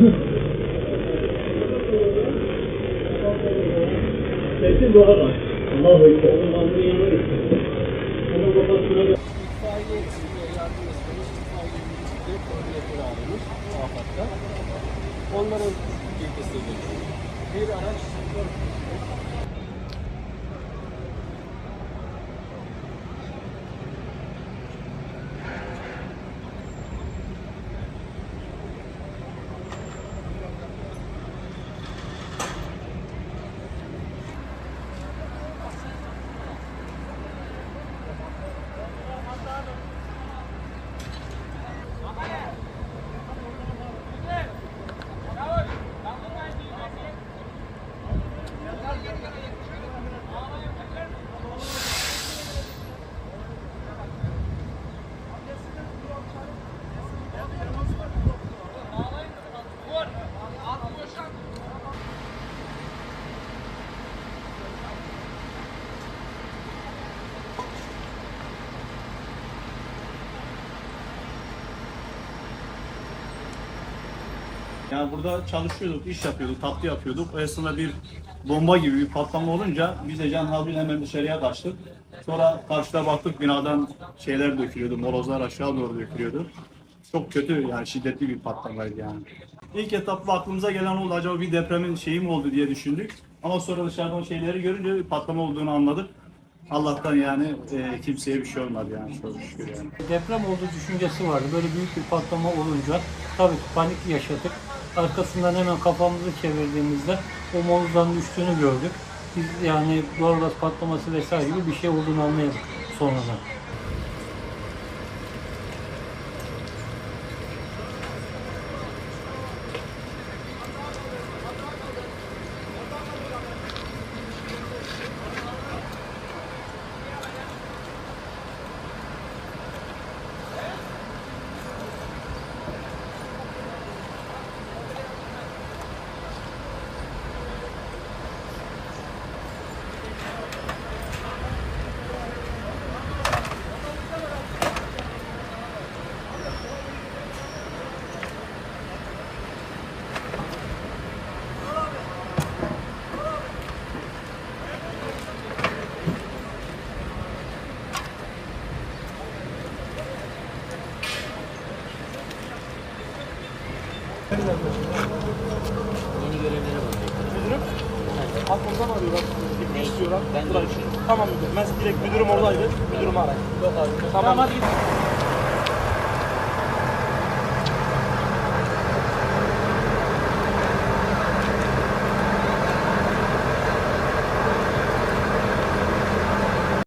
Kesin doğa var. Allahu Ekber. Onların bilgisine geçiyor. Bir araç Yani burada çalışıyorduk, iş yapıyorduk, tatlı yapıyorduk. O bir bomba gibi bir patlama olunca biz de can havliyle hemen dışarıya kaçtık. Sonra karşıda baktık binadan şeyler dökülüyordu, molozlar aşağı doğru dökülüyordu. Çok kötü yani şiddetli bir patlamaydı yani. İlk etapta aklımıza gelen oldu acaba bir depremin şeyi mi oldu diye düşündük. Ama sonra dışarıdan şeyleri görünce patlama olduğunu anladık. Allah'tan yani e, kimseye bir şey olmadı yani çok şükür yani. Deprem olduğu düşüncesi vardı. Böyle büyük bir patlama olunca tabii panik yaşadık. Arkasından hemen kafamızı çevirdiğimizde o moluzdan düştüğünü gördük. Biz yani doğalgaz patlaması vesaire gibi bir şey olduğunu anlayadık sonradan. Aklımdan arıyorlar. Gitmek istiyorlar. Ben Tamam müdürüm. Ben direkt müdürüm oradaydı. Müdürümü arayın. Yok abi. Tamam. hadi git.